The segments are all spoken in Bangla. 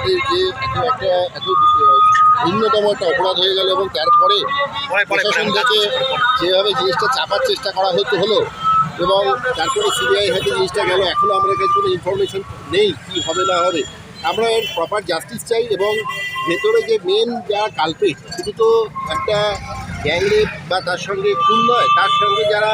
আমাদের যে একটা এত ভিন্নতম একটা অপরাধ হয়ে গেল এবং তারপরে প্রশাসন থেকে যেভাবে জিনিসটা চাপার চেষ্টা করা হতো হলো এবং তারপরে সিবিআই হাতে জিনিসটা গেল। এখনও আমাদের কাছে কোনো ইনফরমেশন নেই কি হবে না হবে। আমরা এর প্রপার জাস্টিস চাই এবং ভেতরে যে মেন যারা কালপিট শুধু তো একটা গ্যাংরেপ বা তার সঙ্গে খুন নয় তার সঙ্গে যারা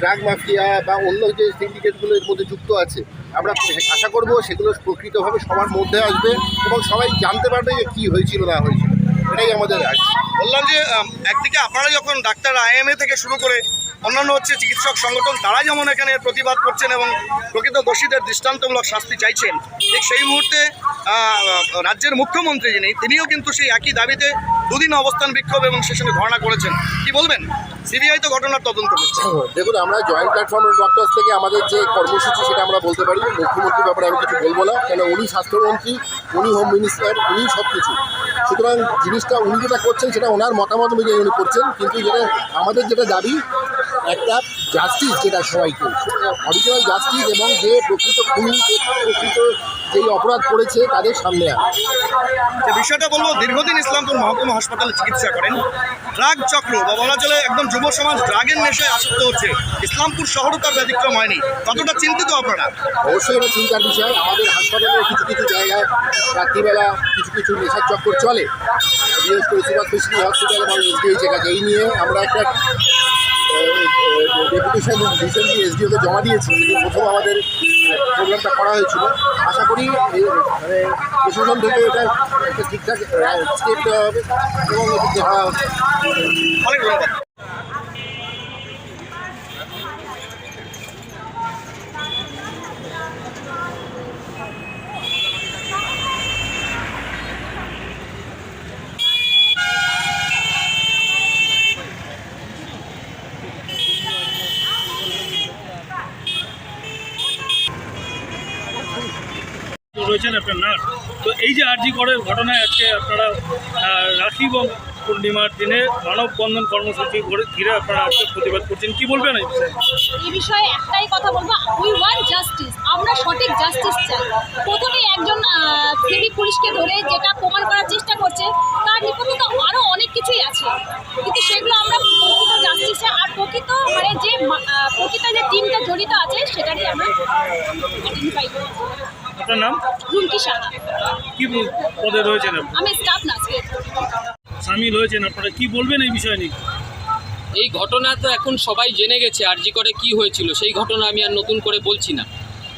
ড্রাগ মাফিয়া বা অন্য যে সিন্ডিকেটগুলো এর মধ্যে যুক্ত আছে আমরা আশা করব সেগুলো প্রকৃতভাবে সবার মধ্যে আসবে এবং সবাই জানতে পারবে যে কী হয়েছিল, না হয়েছিল। এটাই আমাদের আজ বললাম যে একদিকে আপনারা যখন ডাক্তার আইএমএ থেকে শুরু করে অন্যান্য হচ্ছে চিকিৎসক সংগঠন তারা যেমন এখানে প্রতিবাদ করছেন এবং প্রকৃত দোষীদের দৃষ্টান্তমূলক শাস্তি চাইছেন, ঠিক সেই মুহূর্তে রাজ্যের মুখ্যমন্ত্রী যিনি, তিনিও কিন্তু সেই একই দাবিতে দুদিন অবস্থান বিক্ষোভ এবং সে সঙ্গে ধর্ণা করেছেন। কি বলবেন? সিবিআই তো ঘটনার তদন্ত করছে। দেখুন, আমরা জয়েন্ট প্ল্যাটফর্ম ডক্টরস থেকে আমাদের যে কর্মসূচি সেটা আমরা বলতে পারি, মুখ্যমন্ত্রীর ব্যাপারে আমি কিছু বলব না, কেন উনি স্বাস্থ্যমন্ত্রী, উনি হোম মিনিস্টার উনি সব কিছু সুতরাং জিনিসটা উনি যেটা করছেন, সেটা ওনার মতামত অনুযায়ী উনি করছেন, কিন্তু যেটা আমাদের যেটা দাবি, একটা জাস্টিস যেটা সবাইকে অরিজিনাল জাস্টিস এবং যে প্রকৃত খুনি, যে প্রকৃত যেই অপরাধ করেছে তাদের সামনে যে বিষয়টা বলব দীর্ঘদিন ইসলামপুর মহকুমা হাসপাতালে চিকিৎসা করেন। ড্রাগ চক্র বা বলা চলে একদম যুব সমাজ ড্রাগের নেশায় আসক্ত হচ্ছে। ইসলামপুর শহরও তার ব্যতিক্রম হয়নি। কতটা চিন্তিত আপনারা? অবশ্যই এটা চিন্তার বিষয়। আমাদের হাসপাতালের কিছু কিছু জায়গায় রাত্রিবেলা কিছু কিছু নেশার চক্কর চলে। বিশেষ করে সুভাষ মিস্ত্রি হসপিটাল এবং কাছে এই নিয়ে আমরা একটা ডেপুটেশন রিসেন্টলি এসডিওকে জমা দিয়েছি প্রথম আমাদের প্রোগ্রামটা করা হয়েছিল। আশা করি মানে প্রশাসন থেকে এটা ঠিকঠাক স্টেপ দেওয়া হবে এবং অনেক ধন্যবাদ। রয়েছেন আপনার নার্স তো এই যে আরজি করের ঘটনায় আজকে আপনারা রাখি এবং পূর্ণিমার দিনে মানববন্ধন কর্মসূচি ঘিরে- আপনারা আজকে প্রতিবাদ করছেন। কি বলবেন এই বিষয়ে? এই বিষয়ে একটাই কথা বলব উই ওয়ান্ট জাস্টিস আমরা সঠিক জাস্টিস চাই। প্রথমে একজন সিভিক পুলিশকে ধরে যেটা প্রমাণ করার চেষ্টা করছে, তার নিপত্তি তো আরও অনেক কিছুই আছে। কিন্তু সেগুলো আমরা প্রকৃত জাস্টিস আর প্রকৃত মানে যে প্রকৃত যে টিমটা জড়িত আছে সেটারই আমরা আইডেন্টিফাই করছি। আপনার নাম? রুমকি সাহা। কি পদে রয়েছেন আপনি? আমি স্টাফ নার্স সামিল হয়েছেন আপনারা কি বলবেন এই বিষয় নিয়ে? এই ঘটনা তো এখন সবাই জেনে গেছে আরজি করে কি হয়েছিল সেই ঘটনা আমি আর নতুন করে বলছি না।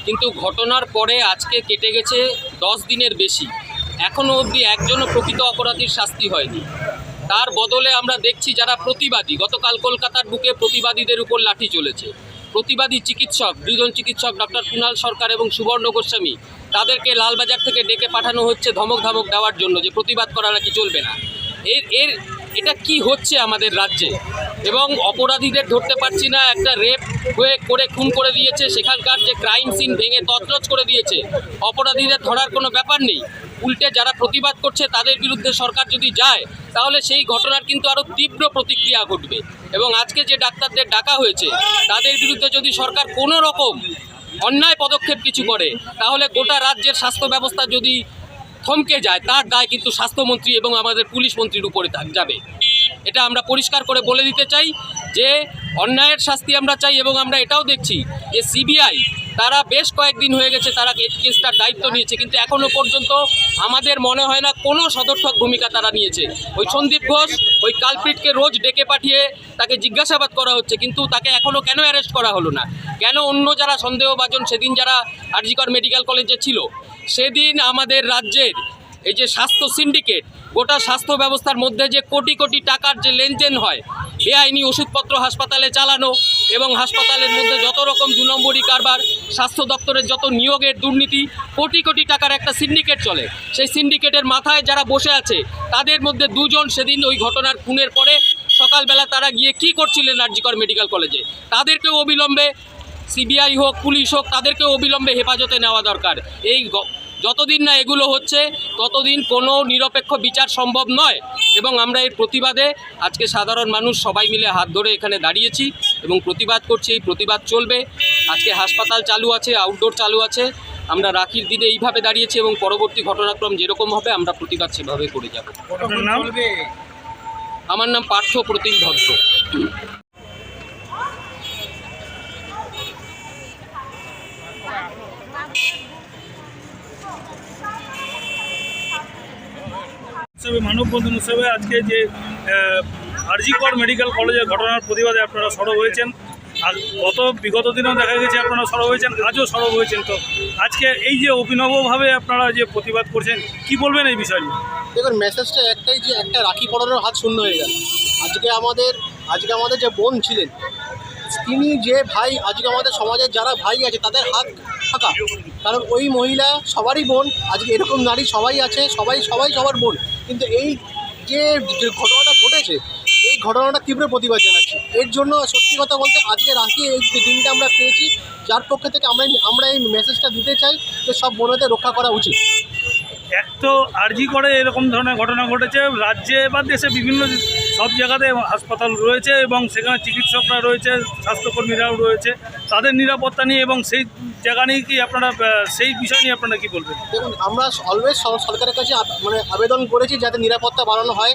কিন্তু ঘটনার পরে আজকে কেটে গেছে দশ দিনের বেশি। এখনও অবধি একজনও প্রকৃত অপরাধীর শাস্তি হয়নি। তার বদলে আমরা দেখছি যারা প্রতিবাদী গতকাল কলকাতার বুকে প্রতিবাদীদের উপর লাঠি চলেছে। প্রতিবাদী চিকিৎসক, দুজন চিকিৎসক, ডক্টর কুণাল সরকার এবং সুবর্ণ গোস্বামী, তাদেরকে লালবাজার থেকে ডেকে পাঠানো হচ্ছে ধমক ধমক দেওয়ার জন্য যে প্রতিবাদ করা নাকি চলবে না। এর এর, এটা কি হচ্ছে আমাদের রাজ্যে? এবং অপরাধীদের ধরতে পারছি না, একটা রেপ হয়ে করে খুন করে দিয়েছে, সেখানকার যে ক্রাইম সিন ভেঙে তছনছ করে দিয়েছে, অপরাধীদের ধরার কোনো ব্যাপার নেই? উল্টে যারা প্রতিবাদ করছে তাদের বিরুদ্ধে সরকার যদি যায়, তাহলে সেই ঘটনার কিন্তু আরও তীব্র প্রতিক্রিয়া ঘটবে। এবং আজকে যে ডাক্তারদের ডাকা হয়েছে, তাদের বিরুদ্ধে যদি সরকার কোনো রকম অন্যায় পদক্ষেপ কিছু করে, তাহলে গোটা রাজ্যের স্বাস্থ্য ব্যবস্থা যদি থমকে যায়, তার দায় কিন্তু স্বাস্থ্যমন্ত্রী এবং আমাদের পুলিশ মন্ত্রীর উপরে যাবে। এটা আমরা পরিষ্কার করে বলে দিতে চাই যে, অন্যায়ের শাস্তি আমরা চাই এবং আমরা এটাও দেখছি যে, সিবিআই তারা বেশ কয়েকদিন হয়ে গেছে তারা কেসটার দায়িত্ব নিয়েছে, কিন্তু এখনও পর্যন্ত আমাদের মনে হয় না কোনো সদর্থক ভূমিকা তারা নিয়েছে। ওই সন্দীপ ঘোষ, ওই কালপ্রিটকে রোজ ডেকে পাঠিয়ে তাকে জিজ্ঞাসাবাদ করা হচ্ছে, কিন্তু তাকে এখনও কেন অ্যারেস্ট করা হলো না? কেন অন্য যারা সন্দেহভাজন, সেদিন যারা আরজিকর মেডিকেল কলেজে ছিল, সেদিন আমাদের রাজ্যের এই যে স্বাস্থ্য সিন্ডিকেট গোটা স্বাস্থ্য ব্যবস্থার মধ্যে যে কোটি কোটি টাকার যে লেনদেন হয় বেআইনি ওষুধপত্র হাসপাতালে চালানো এবং হাসপাতালের মধ্যে যত রকম দু নম্বরই কারবার, স্বাস্থ্য দপ্তরের যত নিয়োগের দুর্নীতি, কোটি কোটি টাকার একটা সিন্ডিকেট চলে। সেই সিন্ডিকেটের মাথায় যারা বসে আছে, তাদের মধ্যে দুজন সেদিন ওই ঘটনার খুনের পরে সকালবেলা তারা গিয়ে কি করছিলেন আরজিকর মেডিকেল কলেজে? তাদেরকেও অবিলম্বে সিবিআই হোক, পুলিশ হোক, তাদেরকেও অবিলম্বে হেফাজতে নেওয়া দরকার। এই যতদিন না এগুলো হচ্ছে ততদিন কোনো নিরপেক্ষ বিচার সম্ভব নয়। এবং আমরা এর প্রতিবাদে আজকে সাধারণ মানুষ সবাই মিলে হাত ধরে এখানে দাঁড়িয়েছি এবং প্রতিবাদ করছি এই প্রতিবাদ চলবে। আজকে হাসপাতাল চালু আছে আউটডোর চালু আছে। আমরা রাখির দিনে এইভাবে দাঁড়িয়েছি এবং পরবর্তী ঘটনাক্রম যেরকম হবে আমরা প্রতিবাদ সেভাবে করে যাব। আমার নাম পার্থ প্রতিম ভদ্র। হিসেবে মানববন্ধন হিসেবে আজকে যে আরজিকর মেডিকেল কলেজের ঘটনার প্রতিবাদে আপনারা সরব হয়েছেন। আর গত বিগত দিনেও দেখা গেছে আপনারা সরব হয়েছেন, আজও সরব হয়েছেন। তো আজকে এই যে অভিনবভাবে আপনারা যে প্রতিবাদ করছেন, কি বলবেন এই বিষয় নিয়ে? দেখুন মেসেজটা একটাই যে, একটা রাখি পড়ানোর হাত শূন্য হয়ে গেল। আজকে আমাদের আজকে আমাদের যে বোন ছিলেন, তিনি যে ভাই, আজকে আমাদের সমাজের যারা ভাই আছে, তাদের হাত ফাঁকা। কারণ ওই মহিলা সবারই বোন, আজকে এরকম নারী সবাই আছে, সবাই সবাই সবার বোন। কিন্তু এই যে ঘটনাটা ঘটেছে, এই ঘটনাটা তীব্র প্রতিবাদ জানাচ্ছি। এর জন্য সত্যি কথা বলতে আজকে রাখি এই দিনটা আমরা পেয়েছি, যার পক্ষ থেকে আমরা আমরা এই মেসেজটা দিতে চাই যে সব বোনদের রক্ষা করা উচিত। এক তো আর্জি করে এরকম ধরনের ঘটনা ঘটেছে, রাজ্যে বা দেশে বিভিন্ন সব জায়গাতে হাসপাতাল রয়েছে এবং সেখানে চিকিৎসকরা রয়েছে, স্বাস্থ্যকর্মীরাও রয়েছে। তাদের নিরাপত্তা নিয়ে এবং সেই জায়গা নিয়ে কি আপনারা সেই বিষয় নিয়ে আপনারা কি বলবেন? দেখুন, আমরা অলওয়েজ সরকারের কাছে মানে আবেদন করেছি যাতে নিরাপত্তা বাড়ানো হয়।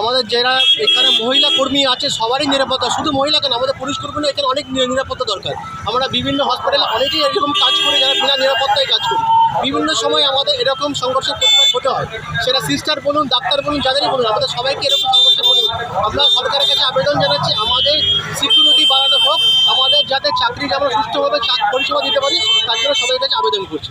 আমাদের যারা এখানে মহিলা কর্মী আছে, সবারই নিরাপত্তা। শুধু মহিলা কেন, আমাদের পুলিশ কর্মীরা এখানে অনেক নিরাপত্তা দরকার। আমরা বিভিন্ন হসপিটালে অনেকেই এরকম কাজ করি যারা বিনা নিরাপত্তায় কাজ করি। বিভিন্ন সময় আমাদের এরকম সংঘর্ষের প্রতিবাদ হতে হয়। সেটা সিস্টার বলুন, ডাক্তার বলুন, যাদেরই বলুন, আমাদের সবাইকে এরকম সংঘর্ষের প্রতিবাদ আমরা সরকারের কাছে আবেদন জানাচ্ছি, আমাদের সিকিউরিটি বাড়ানো হোক, আমাদের যাতে চাকরি আমরা সুস্থভাবে পরিষেবা দিতে পারি, তার জন্য সবাই কাছে আবেদন করছি।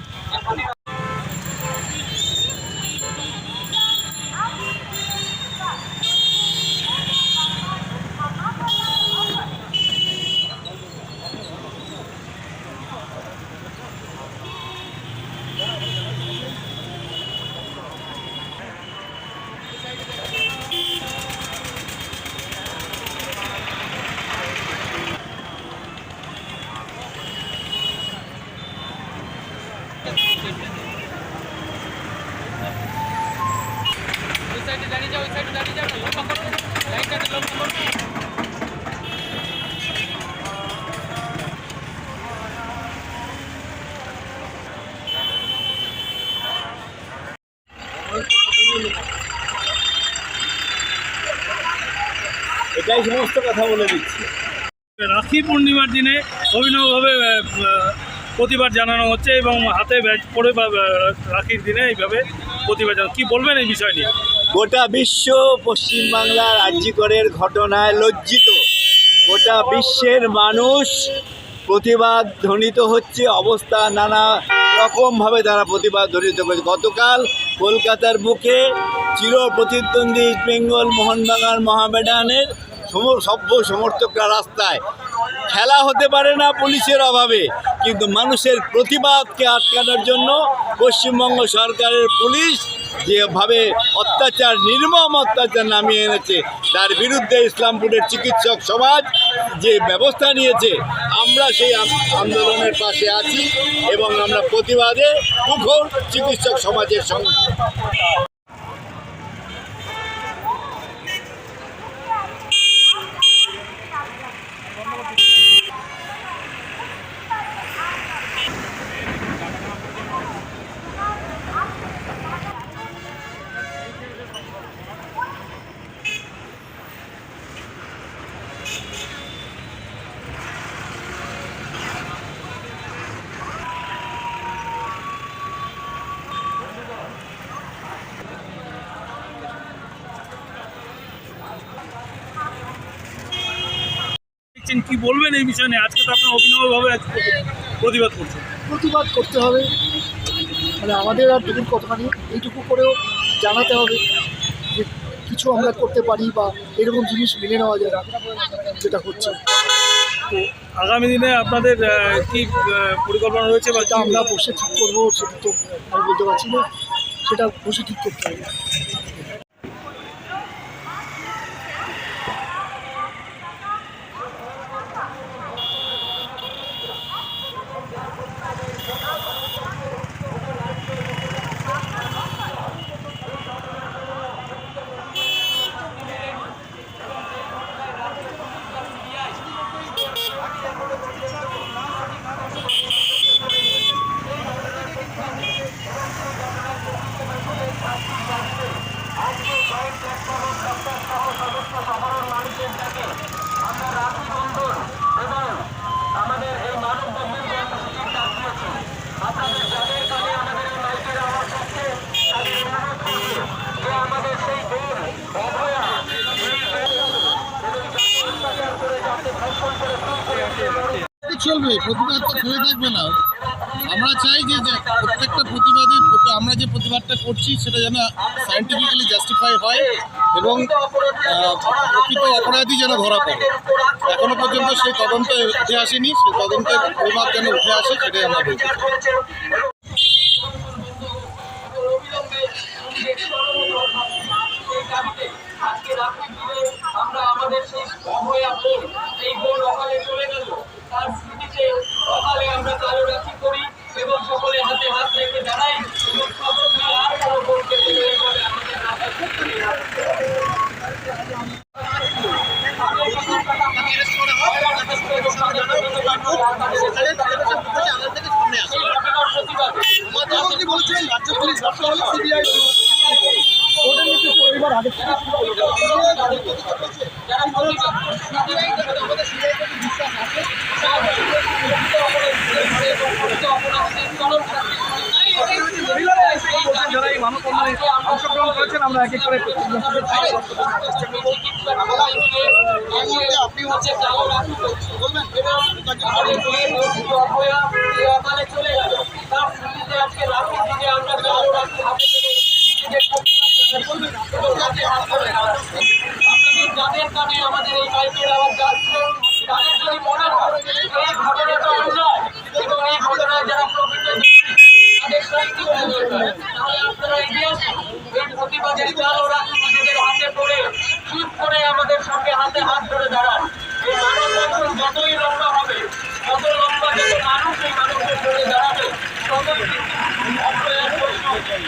এটাই সমস্ত কথা বলে দিচ্ছি। রাখি পূর্ণিমার দিনে অভিনবভাবে প্রতিবাদ জানানো হচ্ছে এবং হাতে ব্যাগ পরে রাখির দিনে এইভাবে প্রতিবাদ জানানো কী বলবেন এই বিষয় নিয়ে? গোটা বিশ্ব পশ্চিমবাংলার রাজ্যিকরের ঘটনায় লজ্জিত। গোটা বিশ্বের মানুষ প্রতিবাদ ধ্বনিত হচ্ছে, অবস্থা নানা রকমভাবে তারা প্রতিবাদ ধ্বনিত করেছে। গতকাল কলকাতার বুকে চির প্রতিদ্বন্দ্বী ইস্ট বেঙ্গল মোহনবাগান মহামেডানের সভ্য সমর্থকরা রাস্তায় খেলা হতে পারে না পুলিশের অভাবে, কিন্তু মানুষের প্রতিবাদকে আটকানোর জন্য পশ্চিমবঙ্গ সরকারের পুলিশ যেভাবে অত্যাচার, নির্মম অত্যাচার নামিয়ে এনেছে, তার বিরুদ্ধে ইসলামপুরের চিকিৎসক সমাজ যে ব্যবস্থা নিয়েছে, আমরা সেই আন্দোলনের পাশে আছি এবং আমরা প্রতিবাদে মুখর চিকিৎসক সমাজের সঙ্গে দেখছেন কি বলবেন এই বিষয় নিয়ে? আজকে তো আপনার অভিনবভাবে আজকে প্রতিবাদ করছেন। প্রতিবাদ করতে হবে। মানে আমাদের আর দুদিন কতখানি এইটুকু করেও জানাতে হবে যে কিছু আমরা করতে পারি বা এরকম জিনিস মেনে নেওয়া যায় না যেটা হচ্ছে। তো আগামী দিনে আপনাদের কি পরিকল্পনা রয়েছে বা আমরা বসে ঠিক করব সেটা তো আমি বলতে পারছি না। সেটা বসে ঠিক করতে হবে। চলবে প্রতিবাদ তো হয়ে থাকবে না। আমরা চাই যে প্রত্যেকটা প্রতিবাদী, আমরা যে প্রতিবাদটা করছি, সেটা যেন সায়েন্টিফিক্যালি জাস্টিফাই হয় এবং প্রকৃত অপরাধী যেন ধরা পড়ে। এখনও পর্যন্ত সেই তদন্ত উঠে আসেনি, সেই তদন্তের প্রভাব যেন উঠে আসে, সেটাই আমরা পুলিশ ব্যবসা হলো সিবিআই যারা এই মানব বন্ধনে অংশগ্রহণ করেছেন আমরা এক করে আপনি হচ্ছে বলবেন চলে গেল আজকে রাখি থেকে আমরা কালো রাখি হাতে আপনাদের আমাদের এই মাইকের আওয়াজ যদি মনে হয় এই ঘটনাটা এবং এই ঘটনায় যারা প্রকৃত তাদের তাহলে আপনারা প্রতিবাদের কালো রাখি নিজেদের হাতে পড়ে, চুপ করে আমাদের সঙ্গে হাতে হাত ধরে দাঁড়ান। এই যতই লম্বা হবে, যত লম্বা যত মানুষ এই মানুষের ধরে দাঁড়াবে, ততই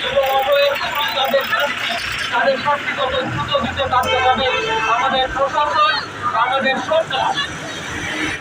এবং অভয়ের তাদের তাদের শাস্তি তত দ্রুত দিতে পারতে হবে আমাদের প্রশাসন, আমাদের সরকার।